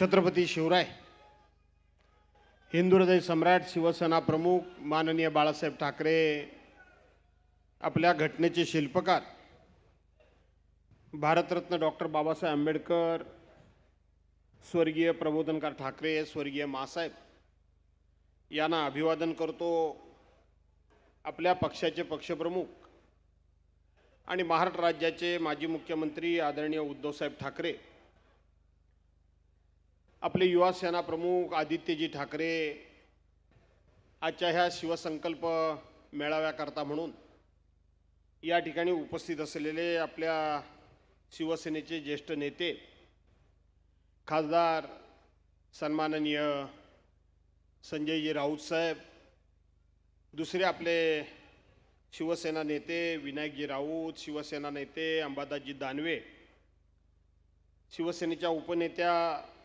छत्रपती शिवराय हिंदू हृदय सम्राट शिवसेना प्रमुख माननीय बाळासाहेब ठाकरे आपल्या घटनेचे शिल्पकार भारतरत्न डॉक्टर बाबासाहेब आंबेडकर स्वर्गीय प्रबोधनकार ठाकरे स्वर्गीय मासाहेब यांना अभिवादन करतो आपल्या पक्षाचे पक्षप्रमुख आणि महाराष्ट्र राज्याचे माजी मुख्यमंत्री आदरणीय उद्धवसाहेब ठाकरे. आपले युवा सेना प्रमुख आदित्यजी ठाकरे आजच्या ह्या शिवसंकल्प मेळाव्याकरता म्हणून या ठिकाणी उपस्थित असलेले आपल्या शिवसेनेचे ज्येष्ठ नेते खासदार सन्माननीय संजयजी राऊत साहेब दुसरे आपले शिवसेना नेते विनायकजी राऊत शिवसेना नेते अंबादासजी दानवे शिवसेनेच्या उपनेत्या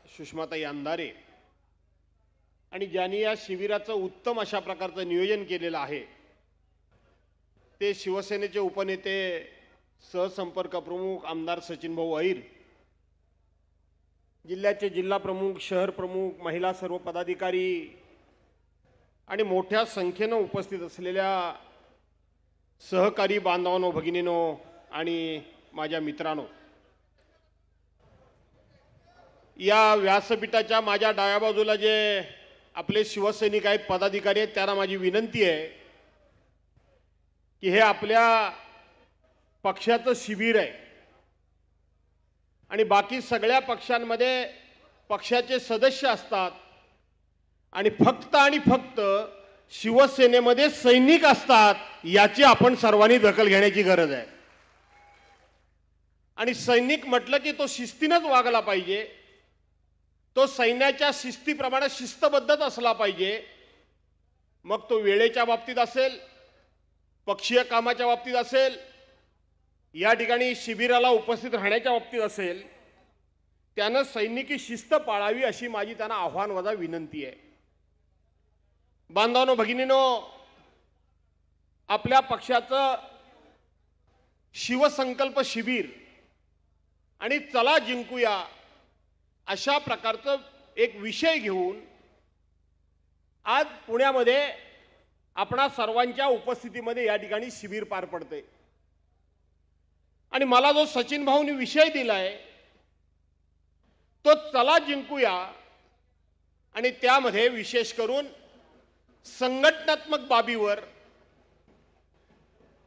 सुषमाताई अंधारे आणि ज्यांनी या शिबिराचं उत्तम अशा प्रकारचं नियोजन केलेलं आहे ते शिवसेनेचे उपनेते सहसंपर्क प्रमुख आमदार सचिन भाऊ अहिर जिल्ह्याचे जिल्हा प्रमुख शहर प्रमुख महिला सर्व पदाधिकारी आणि मोठ्या संख्येनं उपस्थित असलेल्या सहकारी बांधवांनो भगिनीनो आणि माझ्या मित्रांनो या व्यासपीठाच्या माझ्या डाव्या बाजूला जे आपले शिवसैनिक आहेत पदाधिकारी आहेत त्यांना माझी विनंती आहे की हे आपल्या पक्षाचं शिबिर आहे. आणि बाकी सगळ्या पक्षांमध्ये पक्षाचे सदस्य असतात आणि फक्त आणि फक्त शिवसेनेमध्ये सैनिक असतात याची आपण सर्वांनी दखल घेण्याची गरज आहे. आणि सैनिक म्हटलं की तो शिस्तीनंच वागला पाहिजे. तो सैन्याच्या शिस्तीप्रमाणे शिस्तबद्धच असला पाहिजे. मग तो वेळेच्या बाबतीत असेल पक्षीय कामाच्या बाबतीत असेल या ठिकाणी शिबिराला उपस्थित राहण्याच्या बाबतीत असेल त्यानं सैनिकी शिस्त पाळावी अशी माझी त्यांना आव्हान वजा विनंती आहे. बांधवानो भगिनीनो आपल्या पक्षाचं शिवसंकल्प शिबिर आणि चला जिंकूया अशा प्रकारचं एक विषय घेऊन आज पुण्यामध्ये आपणा सर्वांच्या उपस्थितीमध्ये या ठिकाणी शिबिर पार पडते आणि मला जो सचिन भाऊनी विषय दिलाय तो चला जिंकूया आणि त्यामध्ये विशेष करून संघटनात्मक बाबीवर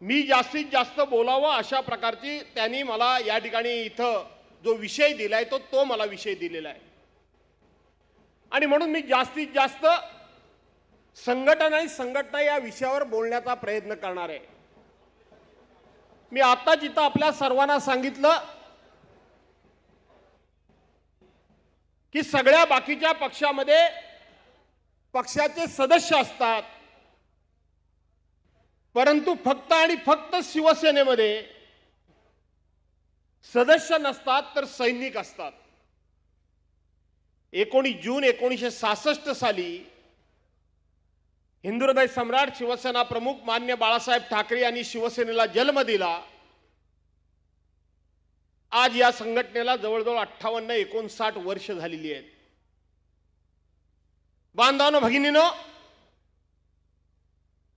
मी जास्तीत जास्त बोलावं अशा प्रकारची त्यांनी मला या ठिकाणी इथं जो विषय दिलाय तो तो मला विषय दिलेला आहे. आणि म्हणून मी जास्तीत जास्त संघटन आणि संघटना या विषयावर बोलण्याचा प्रयत्न करणार आहे. मी आता जिथं आपल्या सर्वांना सांगितलं की सगळ्या बाकीच्या पक्षामध्ये पक्षाचे सदस्य असतात. परंतु फक्त आणि फक्त शिवसेनेमध्ये सदस्य नसतात तर सैनिक असतात. एकोणीस जून एकोणीसशे सासष्ट साली हिंदू हृदय सम्राट शिवसेना प्रमुख मान्य बाळासाहेब ठाकरे यांनी शिवसेनेला जन्म दिला. आज या संघटनेला जवळजवळ अठ्ठावन्न एकोणसाठ वर्ष झालेली आहेत. बांधवानो भगिनीनो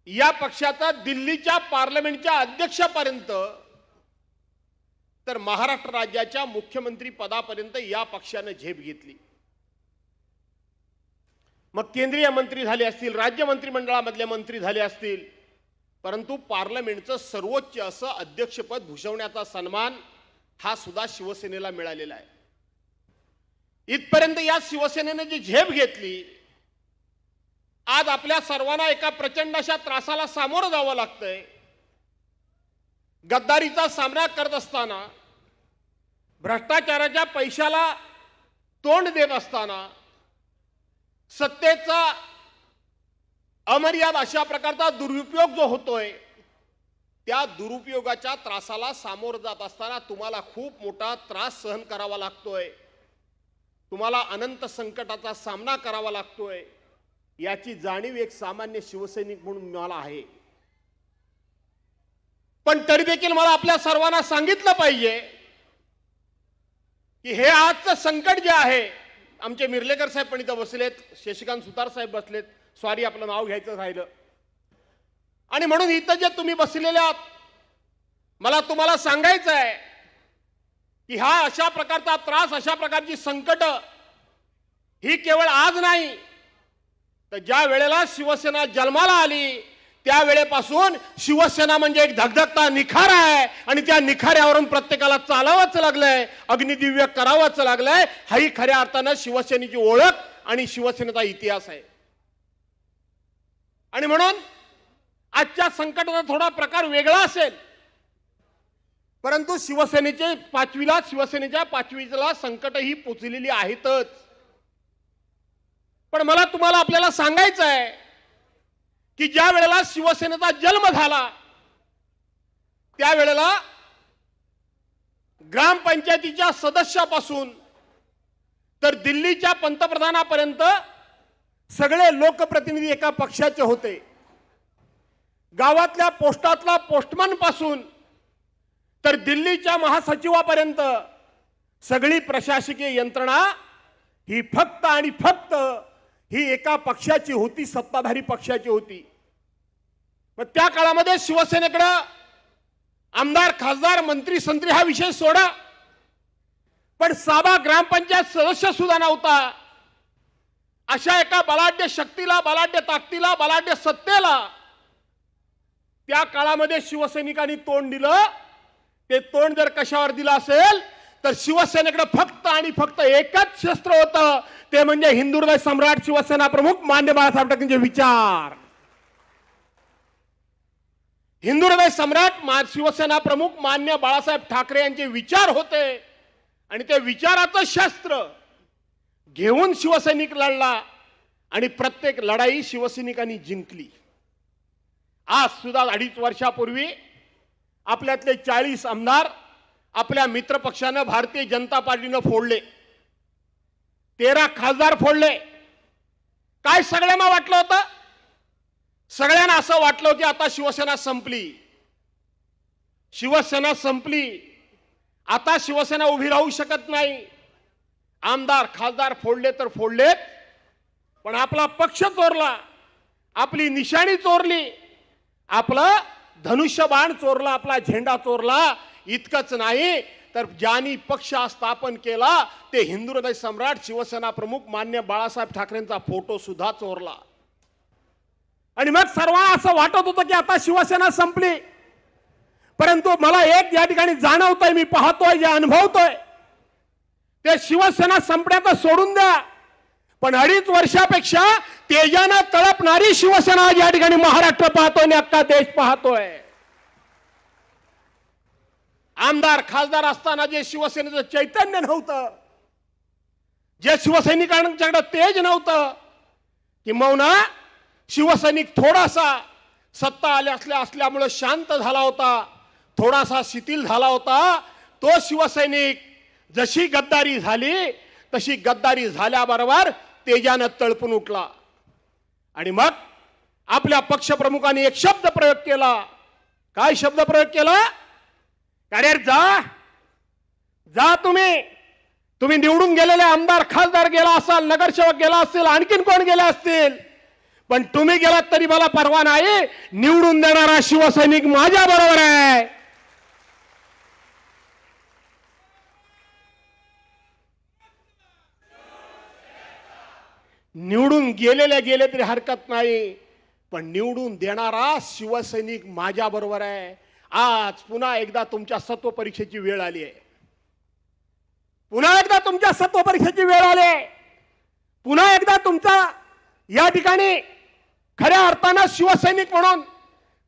या पक्षाचा दिल्लीच्या पार्लमेंटच्या अध्यक्षापर्यंत तर महाराष्ट्र राज्याच्या मुख्यमंत्री पदापर्यंत या पक्षानं झेप घेतली. मग केंद्रीय मंत्री झाले असतील राज्य मंत्रिमंडळामधले मंत्री झाले असतील परंतु पार्लमेंटचं सर्वोच्च असं अध्यक्षपद भूषवण्याचा सन्मान हा सुद्धा शिवसेनेला मिळालेला आहे. इथपर्यंत या शिवसेनेने जी झेप घेतली आज आपल्या सर्वांना एका प्रचंड अशा त्रासाला सामोरं जावं लागतंय. गद्दारीचा सामना करत असताना भ्रष्टाचाराच्या पैशाला तोंड देत असताना सत्तेचा अमर्याद अशा प्रकारचा दुरुपयोग जो होतोय त्या दुरुपयोगाच्या त्रासाला सामोरं जात असताना तुम्हाला खूप मोठा त्रास सहन करावा लागतोय. तुम्हाला अनंत संकटाचा सामना करावा लागतोय. याची जाणीव एक सामान्य शिवसैनिक म्हणून मला आहे. पण तरी देखील मला आपल्या सर्वांना सांगितलं पाहिजे की हे आजचं संकट जे आहे आमचे मिर्लेकर साहेब पण इथं बसलेत शशिकांत सुतार साहेब बसलेत सॉरी आपलं नाव घ्यायचं राहिलं. आणि म्हणून इथं जे तुम्ही बसलेले आहात मला तुम्हाला सांगायचं आहे की हा अशा प्रकारचा त्रास अशा प्रकारची संकट ही केवळ आज नाही तर ज्या वेळेला शिवसेना जन्माला आली त्यावेळेपासून शिवसेना म्हणजे एक धगधगता निखारा आहे आणि त्या निखाऱ्यावरून प्रत्येकाला चालावंच लागलंय अग्निदिव्य करावंच लागलंय. हाही खऱ्या अर्थानं शिवसेनेची ओळख आणि शिवसेनेचा इतिहास आहे. आणि म्हणून आजच्या संकटाचा थोडा प्रकार वेगळा असेल. परंतु शिवसेनेचे पाचवीला शिवसेनेच्या पाचवीला संकट ही पोचलेली आहेतच. पण मला तुम्हाला आपल्याला सांगायचं आहे की ज्या वेळेला शिवसेनेचा जन्म झाला त्यावेळेला ग्रामपंचायतीच्या सदस्यापासून तर दिल्लीच्या पंतप्रधानापर्यंत सगळे लोकप्रतिनिधी एका पक्षाचे होते. गावातल्या पोस्टातला पोस्टमनपासून तर दिल्लीच्या महासचिवापर्यंत सगळी प्रशासकीय यंत्रणा ही फक्त आणि फक्त ही एका पक्षाची होती सत्ताधारी पक्षाची होती. मग त्या काळामध्ये शिवसेनेकडं आमदार खासदार मंत्री संत्री हा विषय सोडा. पण साबा ग्रामपंचायत सदस्य सुद्धा नव्हता. अशा एका बलाढ्य शक्तीला बलाढ्य ताकदीला बलाढ्य सत्तेला त्या काळामध्ये शिवसैनिकांनी तोंड दिलं. ते तोंड जर कशावर दिलं असेल तर शिवसेनेकडे फक्त आणि फक्त एकच शस्त्र होतं. ते म्हणजे हिंदुहृदय सम्राट शिवसेना प्रमुख मान्य बाळासाहेब ठाकरेंचे विचार. हिंदुहृदय सम्राट शिवसेना प्रमुख मान्य बाळासाहेब ठाकरे यांचे विचार होते. आणि ते विचाराचं शस्त्र घेऊन शिवसैनिक लढला आणि प्रत्येक लढाई शिवसैनिकांनी जिंकली. आज सुद्धा अडीच वर्षापूर्वी आपल्यातले चाळीस आमदार आपल्या मित्रपक्षानं भारतीय जनता पार्टीनं फोडले. तेरा खासदार फोडले. काय सगळ्यांना वाटलं होतं? सगळ्यांना असं वाटलं की आता शिवसेना संपली. शिवसेना संपली. आता शिवसेना उभी राहू शकत नाही. आमदार खासदार फोडले तर फोडलेत. पण आपला पक्ष चोरला. आपली निशाणी चोरली. आपलं धनुष्यबाण चोरला. आपला झेंडा चोरला. इतकंच नाही तर ज्यांनी पक्ष स्थापन केला ते हिंदू हृदय सम्राट शिवसेना प्रमुख मान्य बाळासाहेब ठाकरेंचा फोटो सुद्धा चोरला. आणि मग सर्वांना असं वाटत होतं की आता शिवसेना संपली. परंतु मला एक या ठिकाणी जाणवतंय मी पाहतोय जे अनुभवतोय ते शिवसेना संपण्याचं सोडून द्या. पण अडीच वर्षापेक्षा तेजानं तळपणारी शिवसेना या ठिकाणी महाराष्ट्र पाहतोय आणि अख्खा देश पाहतोय. आमदार खासदार असताना जे शिवसेनेचं चैतन्य नव्हतं जे शिवसैनिकांच्याकडं तेज नव्हतं किंबहुना शिवसैनिक थोडासा सत्ता आल्या असल्या असल्यामुळं शांत झाला होता थोडासा शिथिल झाला होता तो शिवसैनिक जशी गद्दारी झाली तशी गद्दारी झाल्याबरोबर तेजानं तळपून उठला. आणि मग आपल्या पक्षप्रमुखांनी एक शब्द प्रयोग केला. काय शब्द प्रयोग केला? अरे जा. जा तुम्ही. तुम्ही निवडून गेलेले आमदार खासदार गेला असाल नगरसेवक गेला असतील आणखीन कोण गेले असतील? पण तुम्ही गेलात तरी मला परवा नाही. निवडून देणारा शिवसैनिक माझ्या बरोबर आहे. निवडून गेलेले गेले तरी हरकत नाही. पण निवडून देणारा शिवसैनिक माझ्या बरोबर आहे. आज पुन्हा एकदा तुमच्या सत्व परीक्षेची वेळ आली आहे. पुन्हा एकदा तुमच्या सत्व परीक्षेची वेळ आली आहे. पुन्हा एकदा तुमचा या ठिकाणी खऱ्या अर्थानं शिवसैनिक म्हणून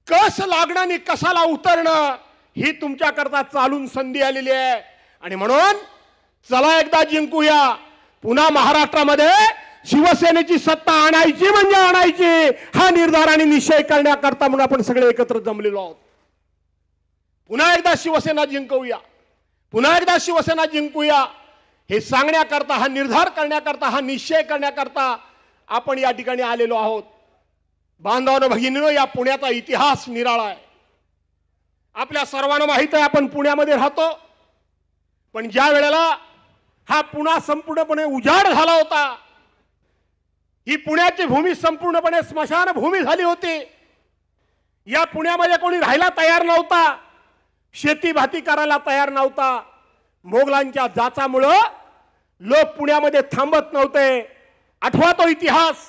कस लागणं आणि कशाला उतरणं ही तुमच्याकरता चालून संधी आलेली आहे. आणि म्हणून चला एकदा जिंकूया. पुन्हा महाराष्ट्रामध्ये शिवसेनेची सत्ता आणायची म्हणजे आणायची. हा निर्धार आणि निश्चय करण्याकरता म्हणून आपण सगळे एकत्र जमलेलो आहोत. पुन्हा एकदा शिवसेना जिंकवूया पुन्हा एकदा शिवसेना जिंकूया. हे सांगण्याकरता हा निर्धार करण्याकरता हा निश्चय करण्याकरता आपण या ठिकाणी आलेलो आहोत. बांधवानं भगिनीनं या पुण्याचा इतिहास निराळा आहे. आपल्या सर्वांना माहीत आहे आपण पुण्यामध्ये राहतो. पण ज्या वेळेला हा पुणा संपूर्णपणे उजाड झाला होता ही पुण्याची भूमी संपूर्णपणे स्मशान भूमी झाली होती. या पुण्यामध्ये कोणी राहायला तयार नव्हता. शेती भाती करायला तयार नव्हता. मोगलांच्या जाचामुळं लोक पुण्यामध्ये थांबत नव्हते. आठवा तो इतिहास.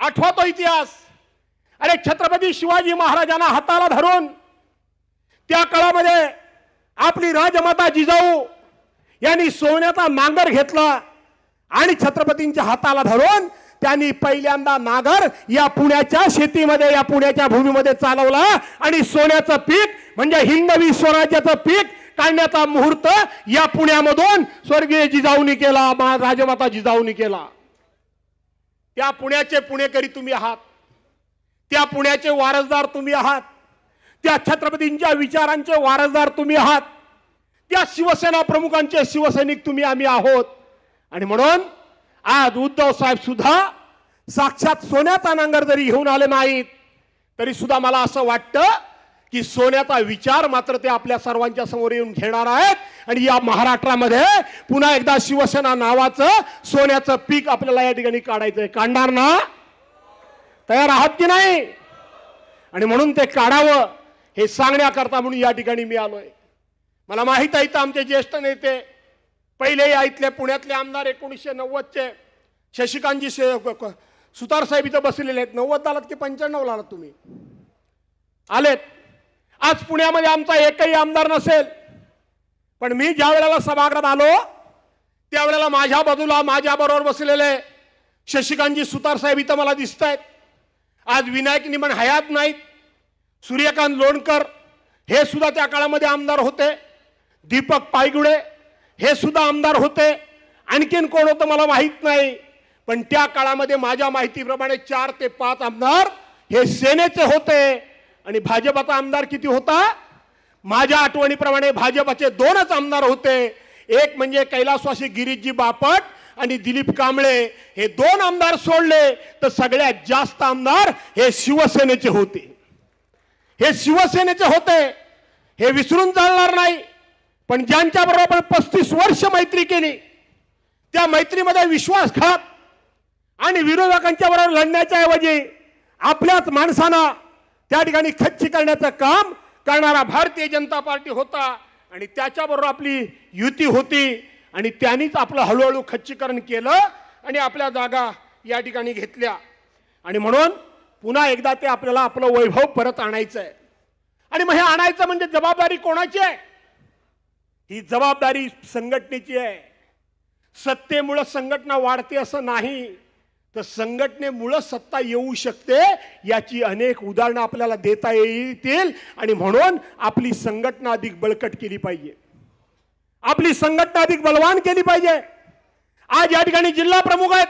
आठवा तो इतिहास. अरे छत्रपती शिवाजी महाराजांना हाताला धरून त्या काळामध्ये आपली राजमाता जिजाऊ यांनी सोन्याचा नांगर घेतला आणि छत्रपतींच्या हाताला धरून त्यांनी पहिल्यांदा नागर या पुण्याच्या शेतीमध्ये या पुण्याच्या भूमीमध्ये चालवला आणि सोन्याचं पीक म्हणजे हिंदवी स्वराज्याचं पीक काढण्याचा मुहूर्त या पुण्यामधून स्वर्गीय जिजाऊनी केला राजमाता जिजाऊनी केला. त्या पुण्याचे पुणेकरी तुम्ही आहात. त्या पुण्याचे वारसदार तुम्ही आहात. त्या छत्रपतींच्या विचारांचे वारसदार तुम्ही आहात. त्या शिवसेना प्रमुखांचे शिवसैनिक तुम्ही आम्ही आहोत. आणि म्हणून आज उद्धव साहेब सुद्धा साक्षात सोन्याचा नांगर जरी घेऊन आले नाहीत तरी सुद्धा मला असं वाटतं की सोन्याचा विचार मात्र ते आपल्या सर्वांच्या समोर येऊन घेणार आहेत. आणि या महाराष्ट्रामध्ये पुन्हा एकदा शिवसेना नावाचं सोन्याचं पीक आपल्याला या ठिकाणी काढायचंय. काढणार ना? तयार आहात की नाही? आणि म्हणून ते काढावं हे सांगण्याकरता म्हणून या ठिकाणी मी आलोय. मला माहीत आहे तर आमचे ज्येष्ठ नेते पहिले या इथले पुण्यातले आमदार एकोणीसशे नव्वदचे. शशिकांतजी शे सुतारसाहेब सुतार साहेब इथं बसलेले आहेत. नव्वद आलात की पंच्याण्णवला आलात तुम्ही? आलेत. आज पुण्यामध्ये आमचा एकही आमदार नसेल. पण मी ज्या वेळेला सभागृहात आलो त्यावेळेला माझ्या बाजूला माझ्याबरोबर बसलेले शशिकांतजी सुतार साहेब इथं मला दिसत आहेत आज विनायक निमण हयात नाहीत. सूर्यकांत लोणकर हे सुद्धा त्या काळामध्ये आमदार होते. दीपक पायगुडे हे सुद्धा आमदार होते. आणखीन कोण होतं मला माहीत नाही. पण त्या काळामध्ये माझ्या माहितीप्रमाणे चार ते पाच आमदार हे सेनेचे होते. आणि भाजपाचा आमदार किती होता? माझ्या आठवणीप्रमाणे भाजपाचे दोनच आमदार होते. एक म्हणजे कैलासवासी गिरीशजी बापट आणि दिलीप कांबळे. हे दोन आमदार सोडले तर सगळ्यात जास्त आमदार हे शिवसेनेचे होते. हे शिवसेनेचे होते. हे विसरून चालणार नाही. पण ज्यांच्याबरोबर आपण पस्तीस वर्ष मैत्री केली त्या मैत्रीमध्ये विश्वासघात आणि विरोधकांच्या बरोबर लढण्याच्या ऐवजी आपल्याच माणसांना त्या ठिकाणी खच्ची करण्याचं काम करणारा भारतीय जनता पार्टी होता आणि त्याच्याबरोबर आपली युती होती आणि त्यांनीच आपलं हळूहळू खच्चीकरण केलं आणि आपल्या जागा या ठिकाणी घेतल्या. आणि म्हणून पुन्हा एकदा ते आपल्याला आपलं वैभव परत आणायचं आहे आणि मग हे आणायचं म्हणजे जबाबदारी कोणाची आहे? ही जबाबदारी संघटनेची आहे. सत्तेमुळं संघटना वाढते असं नाही. तर संघटनेमुळं सत्ता येऊ शकते याची अनेक उदाहरणं आपल्याला देता येतील. आणि म्हणून आपली संघटना अधिक बळकट केली पाहिजे. आपली संघटना अधिक बलवान केली पाहिजे. आज या ठिकाणी जिल्हा प्रमुख आहेत.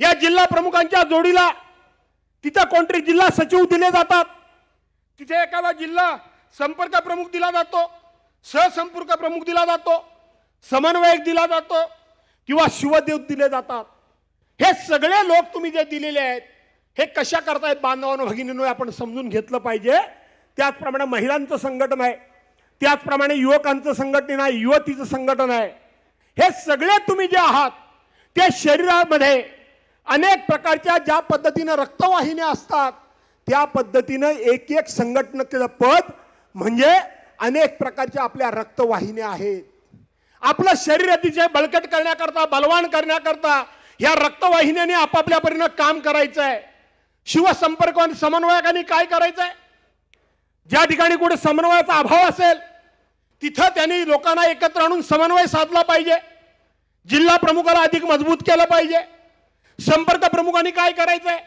या जिल्हा प्रमुखांच्या जोडीला तिथं कोणतरी जिल्हा सचिव दिले जातात. तिथे एखादा जिल्हा संपर्क प्रमुख दिला जातो सहसंपर्क प्रमुख दिला जातो समन्वयक दिला जातो किंवा शिवदेव दिले जातात. हे सगळे लोक तुम्ही जे दिलेले आहेत हे कशा करतायत बांधवांनो भगिनीनो आपण समजून घेतलं पाहिजे. त्याचप्रमाणे महिलांचं संघटन आहे. त्याचप्रमाणे युवकांचं संघटन आहे युवतीचं संघटन आहे. हे सगळे तुम्ही जे आहात ते शरीरामध्ये अनेक प्रकारच्या ज्या पद्धतीनं रक्तवाहिन्या असतात त्या पद्धतीनं एक एक संघटनेचं पद म्हणजे अनेक प्रकारच्या आपल्या रक्तवाहिन्या आहेत. आपलं शरीर अतिशय बळकट करण्याकरता बलवान करण्याकरता या रक्तवाहिन्यांनी आपापल्या परीनं काम करायचं आहे शिवसंपर्क आणि समन्वयकांनी काय करायचं आहे ज्या ठिकाणी कुठे समन्वयाचा अभाव असेल तिथं त्यांनी लोकांना एकत्र आणून समन्वय साधला पाहिजे. जिल्हा प्रमुखाला अधिक मजबूत केलं पाहिजे. संपर्क प्रमुखांनी काय करायचं आहे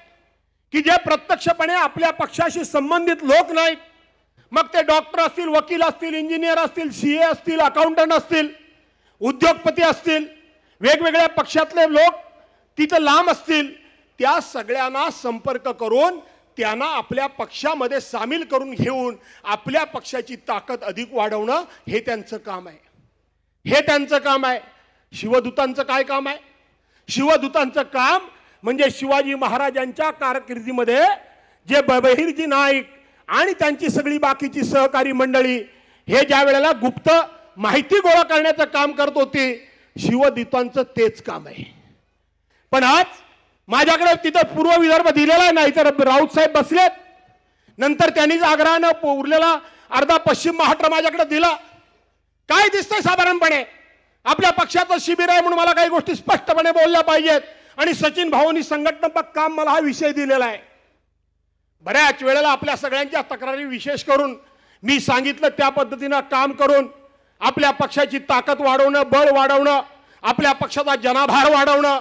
की जे प्रत्यक्षपणे आपल्या पक्षाशी संबंधित लोक नाहीत मग ते डॉक्टर असतील वकील असतील इंजिनियर असतील सी ए असतील अकाउंटंट असतील उद्योगपती असतील वेगवेगळ्या पक्षातले लोक तिथं लांब असतील. त्या सगळ्यांना संपर्क करून त्यांना आपल्या पक्षामध्ये सामील करून घेऊन आपल्या पक्षाची ताकद अधिक वाढवणं हे त्यांचं काम आहे. हे त्यांचं काम आहे. शिवदूतांचं काय काम आहे? शिवदूतांचं काम म्हणजे शिवाजी महाराजांच्या कारकिर्दीमध्ये जे बहिरजी नाईक आणि त्यांची सगळी बाकीची सहकारी मंडळी हे ज्या वेळेला गुप्त माहिती गोळा करण्याचं काम करत होती शिवदूतांचं तेच काम आहे. पण आज माझ्याकडे तिथं पूर्व विदर्भ दिलेला आहे नाही तर राऊत साहेब बसलेत. नंतर त्यांनीच आग्रहानं उरलेला अर्धा पश्चिम महाराष्ट्र माझ्याकडे दिला. काय दिसतंय साधारणपणे? आपल्या पक्षाचं शिबिर आहे म्हणून मला काही गोष्टी स्पष्टपणे बोलल्या पाहिजेत. आणि सचिन भाऊनी संघटनात्मक काम मला हा विषय दिलेला आहे. बऱ्याच वेळेला आपल्या सगळ्यांच्या तक्रारी विशेष करून मी सांगितलं त्या पद्धतीनं काम करून आपल्या पक्षाची ताकद वाढवणं बळ वाढवणं आपल्या पक्षाचा जनाभार वाढवणं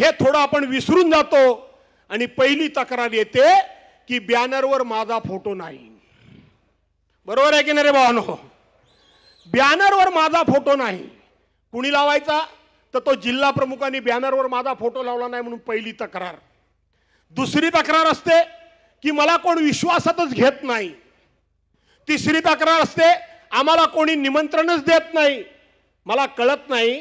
हे थोडं आपण विसरून जातो. आणि पहिली तक्रार येते की बॅनरवर माझा फोटो नाही. बरोबर आहे की नाही रे भावानो? बॅनरवर माझा फोटो नाही. कुणी लावायचा? तर तो जिल्हा प्रमुखांनी बॅनरवर माझा फोटो लावला नाही म्हणून पहिली तक्रार. दुसरी तक्रार असते की मला कोण विश्वासातच घेत नाही. तिसरी तक्रार असते आम्हाला कोणी निमंत्रणच देत नाही. मला कळत नाही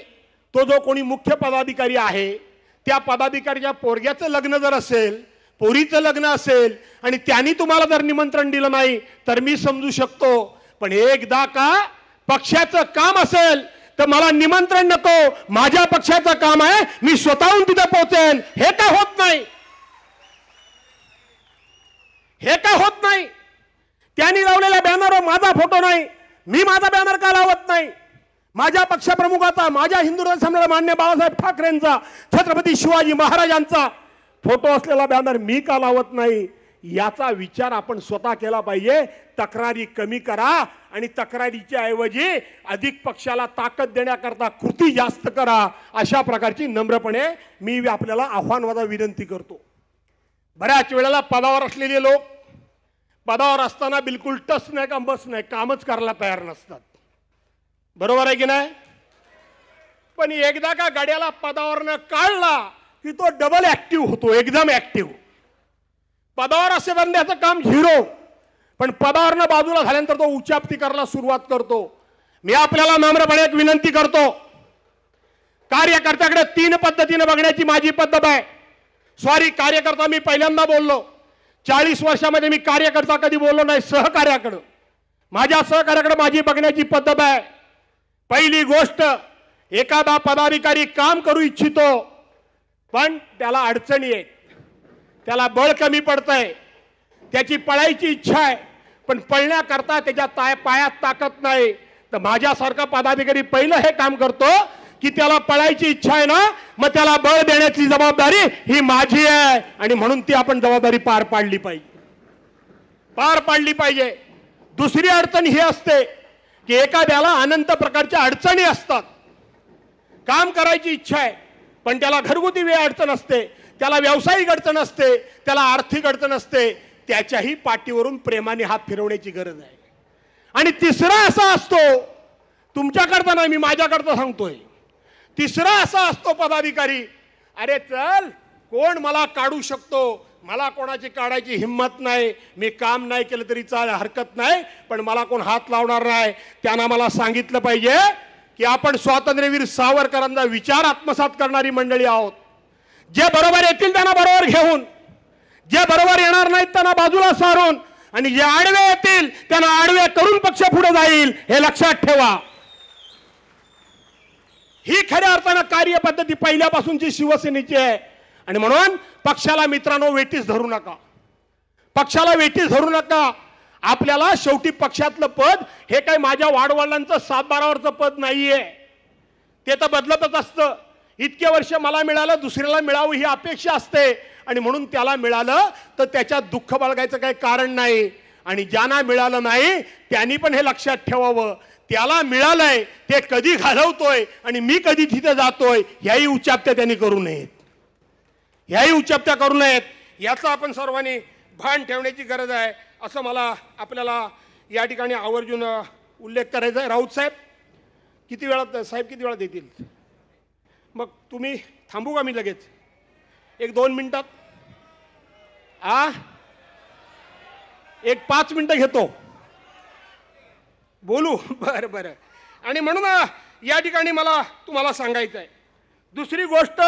तो जो कोणी मुख्य पदाधिकारी आहे त्या पदाधिकारीच्या पोरग्याचं लग्न जर असेल पोरीचं लग्न असेल आणि त्यांनी तुम्हाला जर निमंत्रण दिलं नाही तर मी समजू शकतो. पण एकदा का पक्षाचं काम असेल तर मला निमंत्रण नको. माझ्या पक्षाचं काम आहे मी स्वतःहून तिथे पोहोचेन. हे का होत नाही? हे का होत नाही? त्यांनी लावलेल्या बॅनरवर माझा फोटो नाही. मी माझा बॅनर का लावत नाही? माझ्या पक्षप्रमुखाचा माझ्या हिंदू सम्राट मान्य बाळासाहेब ठाकरेंचा छत्रपती शिवाजी महाराजांचा फोटो असलेला बॅनर मी का लावत नाही याचा विचार आपण स्वतः केला पाहिजे. तक्रारी कमी करा आणि तक्रारीच्या ऐवजी अधिक पक्षाला ताकद देण्याकरता कृती जास्त करा अशा प्रकारची नम्रपणे मी आपल्याला आव्हानवादा विनंती करतो. बऱ्याच वेळेला पदावर असलेले लोक पदावर असताना बिलकुल टस नाही का बस नाही कामच करायला तयार नसतात. बरोबर आहे की नाही? पण एकदा का गाड्याला पदावरनं काढला की तो डबल ऍक्टिव्ह होतो एकदम ऍक्टिव्ह पदावर असे बनण्याचं काम झिरो पण पदावरनं बाजूला झाल्यानंतर तो उच्चाप्ती करायला सुरुवात करतो. मी आपल्याला नम्रपणे एक विनंती करतो. कार्यकर्त्याकडे तीन पद्धतीने बघण्याची माझी पद्धत आहे. सॉरी कार्यकर्ता मी पहिल्यांदा बोललो. चाळीस वर्षामध्ये मी कार्यकर्ता कधी बोललो नाही सहकार्याकडं. माझ्या सहकार्याकडे माझी बघण्याची पद्धत आहे. पहिली गोष्ट एखादा पदाधिकारी काम करू इच्छितो पण त्याला अडचणी आहेत. त्याला बळ कमी पडतंय. त्याची पळायची इच्छा आहे पण पळण्याकरता त्याच्या ताय पायात ताकद नाही. तर माझ्यासारखा पदाधिकारी पहिलं हे काम करतो की त्याला पळायची इच्छा आहे ना मग त्याला बळ देण्याची जबाबदारी ही माझी आहे. आणि म्हणून ती आपण जबाबदारी पार पाडली पाहिजे. पार पाडली पाहिजे. दुसरी अडचण ही असते की एखाद्याला अनंत प्रकारच्या अडचणी असतात. काम करायची इच्छा आहे पण त्याला घरगुती वेळ अडचण असते त्याला व्यावसायिक अडचण असते त्याला आर्थिक अडचण असते त्याच्याही पाठीवरून प्रेमाने हात फिरवण्याची गरज आहे. आणि तिसरा असा असतो तुमच्याकरता नाही मी माझ्याकरता सांगतोय. तिसरा असा असतो पदाधिकारी अरे चल कोण मला काढू शकतो? मला कोणाची काढायची हिंमत नाही. मी काम नाही केलं तरी चाल हरकत नाही पण मला कोण हात लावणार नाही. त्यांना मला सांगितलं पाहिजे की आपण स्वातंत्र्यवीर सावरकरांचा विचार आत्मसात करणारी मंडळी आहोत. जे बरोबर येतील त्यांना बरोबर घेऊन. जे बरोबर येणार नाहीत त्यांना बाजूला सारून. आणि जे आडवे येतील त्यांना आडवे करून पक्ष पुढे जाईल हे लक्षात ठेवा. ही खऱ्या अर्थानं कार्यपद्धती पहिल्यापासूनची शिवसेनेची आहे. आणि म्हणून पक्षाला मित्रांनो वेटीस धरू नका. पक्षाला वेटीस धरू नका. आपल्याला शेवटी पक्षातलं पद हे काही माझ्या वाडवडिलांचं सात बारावरचं पद नाहीये. ते तर बदलतच असतं. इतके वर्ष मला मिळालं दुसऱ्याला मिळावं ही अपेक्षा असते. आणि म्हणून त्याला मिळालं तर त्याच्यात दुःख बाळगायचं काही कारण नाही. आणि ज्यांना मिळालं नाही त्यांनी पण हे लक्षात ठेवावं. त्याला मिळालंय ते कधी घालवतोय आणि मी कधी तिथे जातोय ह्याही उच्चाप्त्या त्यांनी करू नयेत. ह्याही उच्चाप्त्या करू नयेत. याचं आपण सर्वांनी भान ठेवण्याची गरज आहे. असं मला आपल्याला या ठिकाणी आवर्जून उल्लेख करायचा आहे. राऊत साहेब किती वेळात साहेब किती वेळात येतील मग तुम्ही थांबू का मी लगेच? एक दोन मिनटात. आ? एक पाच मिनटं घेतो. बोलू? बरं बरं. आणि म्हणून या ठिकाणी मला तुम्हाला सांगायचं आहे दुसरी गोष्ट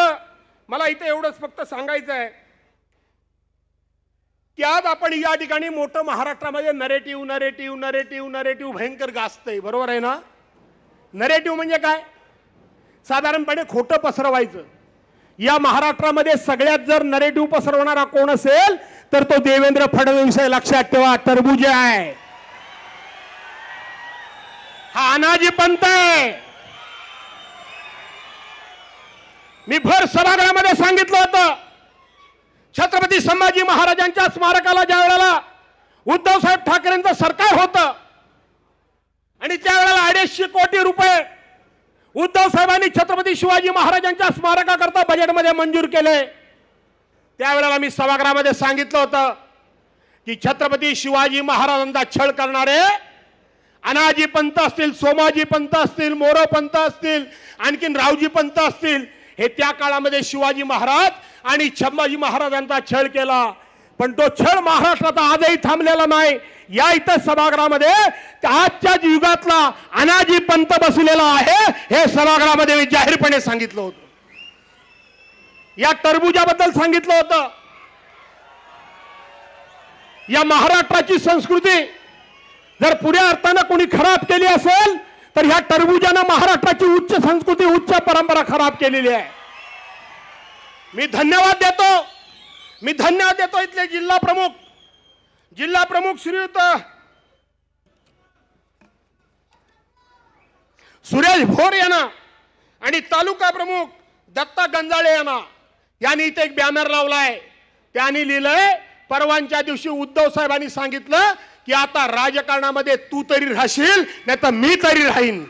मला इथे एवढंच फक्त सांगायचं आहे की आज आपण या ठिकाणी मोठं महाराष्ट्रामध्ये नरेटिव्ह नरेटिव्ह नरेटिव्ह नरेटिव्ह भयंकर गाजतंय. बरोबर आहे ना? नरेटिव्ह म्हणजे काय? साधारणपणे खोटं पसरवायचं. या महाराष्ट्रामध्ये सगळ्यात जर नरेटिव्ह पसरवणारा कोण असेल तर तो देवेंद्र फडणवीस आहे. लक्षात ठेवा टरबुजे आहे. हा अनाजी पंत आहे. मी भर सभागृहामध्ये सांगितलं होतं. छत्रपती संभाजी महाराजांच्या स्मारकाला ज्या वेळेला उद्धव साहेब ठाकरेंचं सरकार होतं आणि त्यावेळेला अडीचशे कोटी रुपये उद्धव साहेबांनी छत्रपती शिवाजी महाराजांच्या स्मारकाकरता बजेटमध्ये मंजूर केले. त्यावेळेला मी सभागृहामध्ये सांगितलं होतं की छत्रपती शिवाजी महाराजांचा छळ करणारे अनाजी पंत असतील सोमाजी पंत असतील मोरो पंत असतील आणखीन रावजी पंत असतील हे त्या काळामध्ये शिवाजी महाराज आणि संभाजी महाराजांचा छळ केला. पण तो छळ महाराष्ट्राचा आजही थांबलेला नाही. या इथं सभागृहामध्ये त्या आजच्या युगातला अनाजी पंत बसलेला आहे हे सभागृहामध्ये मी जाहीरपणे सांगितलं होतं. या टरबुजाबद्दल सांगितलं होतं. या महाराष्ट्राची संस्कृती जर पुऱ्या अर्थानं कोणी खराब केली असेल तर ह्या टरबुजानं महाराष्ट्राची उच्च संस्कृती उच्च परंपरा खराब केलेली आहे. मी धन्यवाद देतो. मी धन्यवाद देतो इथले जिल्हा प्रमुख. जिल्हा प्रमुख श्रीयुत सुरेश भोर यांना आणि तालुका प्रमुख दत्ता गंजाळे यांना. यांनी इथे एक बॅनर लावलाय. त्यांनी लिहिलंय परवांच्या दिवशी उद्धव साहेबांनी सांगितलं की आता राजकारणामध्ये तू तरी राहशील नाही तर मी तरी राहीन.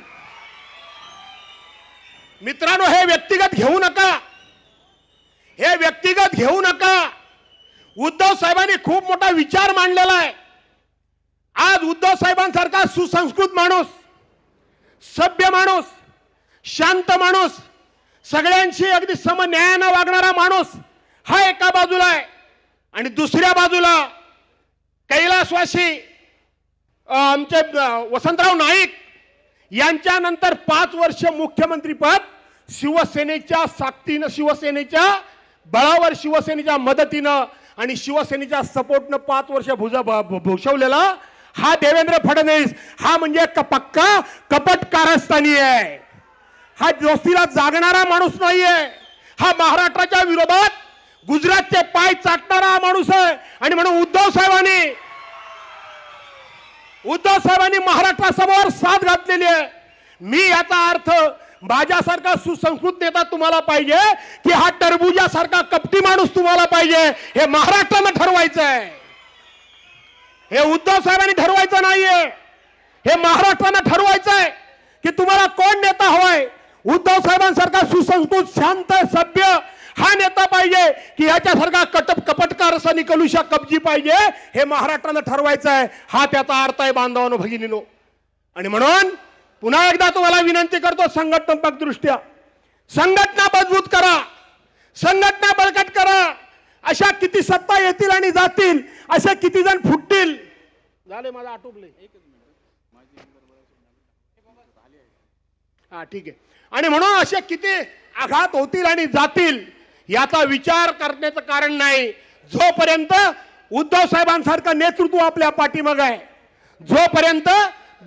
मित्रांनो हे व्यक्तिगत घेऊ नका. हे व्यक्तिगत घेऊ नका. उद्धव साहेबांनी खूप मोठा विचार मांडलेला आहे. आज उद्धव साहेबांसारखा सुसंस्कृत माणूस सभ्य माणूस शांत माणूस सगळ्यांशी अगदी समन्यायानं वागणारा माणूस हा एका बाजूला आहे. आणि दुसऱ्या बाजूला कैलासवासी आमचे वसंतराव नाईक यांच्यानंतर पाच वर्ष मुख्यमंत्रीपद शिवसेनेच्या साक्तीनं शिवसेनेच्या बळावर शिवसेनेच्या मदतीनं आणि शिवसेनेच्या सपोर्टनं पाच वर्ष भुज भ- भूषवलेला हा देवेंद्र फडणवीस. हा म्हणजे पक्का कपट कारस्थानी आहे. हा दोस्तीला जागणारा माणूस नाहीये. हा महाराष्ट्राच्या विरोधात गुजरातचे पाय चाटणारा माणूस आहे. आणि म्हणून उद्धव साहेबांनी उद्धव साहेबांनी महाराष्ट्रासमोर साथ घातलेली आहे. मी याचा अर्थ माझ्यासारखा सुसंस्कृत नेता तुम्हाला पाहिजे की हा टरबुजासारखा कपटी माणूस तुम्हाला पाहिजे हे महाराष्ट्रानं ठरवायचं आहे. हे उद्धव साहेबांनी ठरवायचं नाहीये. हे महाराष्ट्रानं ठरवायचं आहे की तुम्हाला कोण नेता हवाय? उद्धव साहेबांसारखा सुसंस्कृत शांत सभ्य हा नेता पाहिजे की याच्यासारखा कटप कपटकार असा निकलुशा कब्जी पाहिजे हे महाराष्ट्रानं ठरवायचं आहे. हा त्याचा अर्थ आहे बांधवानो भगिनीनो. आणि म्हणून पुन्हा एकदा तुम्हाला विनंती करतो संघटनात्मक दृष्ट्या. संघटना मजबूत करा. संघटना बळकट करा. अशा किती सत्ता येतील आणि जातील असे किती जण फुटतील? झाले माझा आटोपले. हा ठीक आहे. आणि म्हणून असे किती आघात होतील आणि जातील याचा विचार करण्याचं कारण नाही. जोपर्यंत उद्धव साहेबांसारखं नेतृत्व आपल्या पाठीमाग आहे जोपर्यंत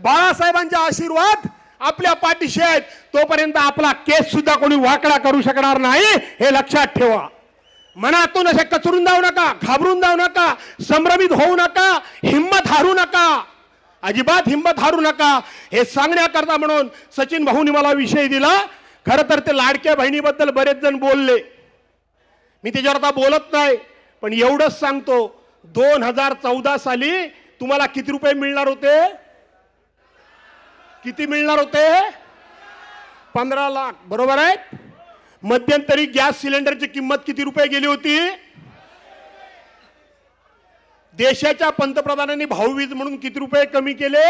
बाळासाहेबांचे आशीर्वाद आपल्या पाठीशी आहेत तोपर्यंत आपला केस सुद्धा कोणी वाकडा करू शकणार नाही हे लक्षात ठेवा. मनातून असे कचरून जाऊ नका घाबरून जाऊ नका संभ्रमित होऊ नका हिंमत हारू नका. अजिबात हिंमत हारू नका. हे सांगण्याकरता म्हणून सचिन भाऊनी मला विषय दिला. खरं तर ते लाडक्या बहिणीबद्दल बरेच जण बोलले. मी त्याच्यावर आता बोलत नाही पण एवढंच सांगतो दोन हजार चौदा साली तुम्हाला किती रुपये मिळणार होते? किती मिळणार होते? पंधरा लाख बरोबर आहे? मध्यंतरी गॅस सिलेंडरची किंमत किती रुपये गेली होती? देशाच्या पंतप्रधानांनी भाऊवीज म्हणून किती रुपये कमी केले?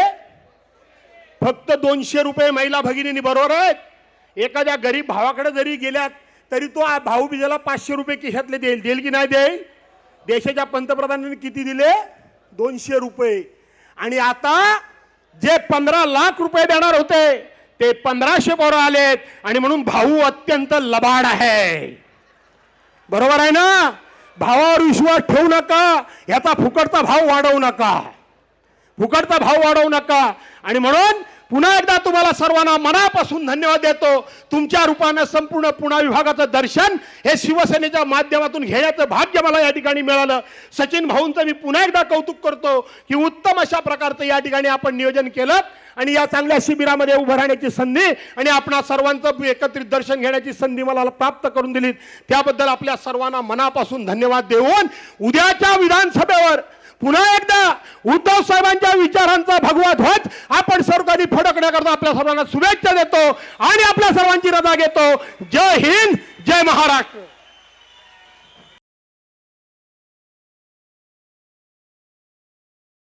फक्त दोनशे रुपये महिला भगिनींनी बरोबर आहेत एखाद्या गरीब भावाकडे जरी गेल्यात तरी तो आ- भाऊबीजेला पाचशे रुपये खिशातले देईल. देईल की नाही देईल? देशाच्या पंतप्रधानांनी किती दिले? दोनशे रुपये. आणि आता जे पंधरा लाख रुपये देणार होते ते पंधराशे पोरं आलेत. आणि म्हणून भाऊ अत्यंत लबाड आहे. बरोबर आहे ना? भावावर विश्वास ठेवू नका. याचा फुकटचा भाव वाढवू नका. फुकटचा भाव वाढवू नका. आणि म्हणून पुन्हा एकदा तुम्हाला सर्वांना मनापासून धन्यवाद देतो. तुमच्या रूपानं संपूर्ण पुणा विभागाचं दर्शन हे शिवसेनेच्या माध्यमातून घेण्याचं भाग्य मला या ठिकाणी मिळालं. सचिन भाऊंचं मी पुन्हा एकदा कौतुक करतो की उत्तम अशा प्रकारचं या ठिकाणी आपण नियोजन केलं आणि या चांगल्या शिबिरामध्ये उभं राहण्याची संधी आणि आपणा सर्वांचं एकत्रित दर्शन घेण्याची संधी मला प्राप्त करून दिली त्याबद्दल आपल्या सर्वांना मनापासून धन्यवाद देऊन उद्याच्या विधानसभेवर पुन्हा एकदा उद्धव साहेबांच्या विचारांचा भगवा ध्वज आपण सर्वांनी फडकण्याकरता आपल्या सर्वांना शुभेच्छा देतो आणि आपल्या सर्वांची रजा घेतो. जय हिंद जय महाराष्ट्र.